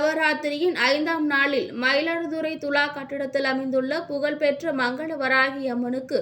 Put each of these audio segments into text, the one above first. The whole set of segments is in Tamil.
நவராத்திரியின் ஐந்தாம் நாளில் மயிலாடுதுறை துலா கட்டிடத்தில் அமைந்துள்ள புகழ்பெற்ற மங்கள வராகி அம்மனுக்கு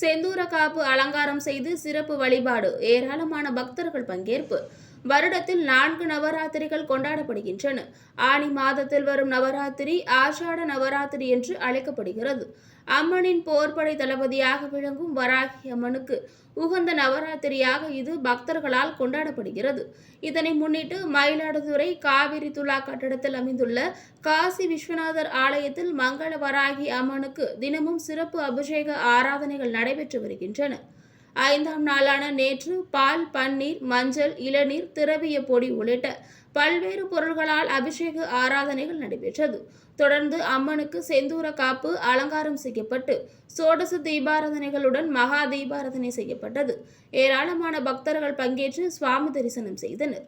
செந்தூர காப்பு அலங்காரம் செய்து சிறப்பு வழிபாடு. ஏராளமான பக்தர்கள் பங்கேற்பு. வருடத்தில் நான்கு நவராத்திரிகள் கொண்டாடப்படுகின்றன. ஆனி மாதத்தில் வரும் நவராத்திரி ஆஷாட நவராத்திரி என்று அழைக்கப்படுகிறது. அம்மனின் போர்படை தளபதியாக விளங்கும் வராகி அம்மனுக்கு உகந்த நவராத்திரியாக இது பக்தர்களால் கொண்டாடப்படுகிறது. இதனை முன்னிட்டு மயிலாடுதுறை காவிரி துலா கட்டடத்தில் அமைந்துள்ள காசி விஸ்வநாதர் ஆலயத்தில் மங்கள வராகி அம்மனுக்கு தினமும் சிறப்பு அபிஷேக ஆராதனைகள் நடைபெற்று வருகின்றன. ஐந்தாம் நாளான நேற்று பால் பன்னீர் மஞ்சள் இளநீர் திரவிய பொடி உள்ளிட்ட பல்வேறு பொருள்களால் அபிஷேக ஆராதனைகள் நடைபெற்றது. தொடர்ந்து அம்மனுக்கு செந்தூர காப்பு அலங்காரம் செய்யப்பட்டு சோடச தீபாராதனைகளுடன் மகா தீபாராதனை செய்யப்பட்டது. ஏராளமான பக்தர்கள் பங்கேற்று சுவாமி தரிசனம் செய்தனர்.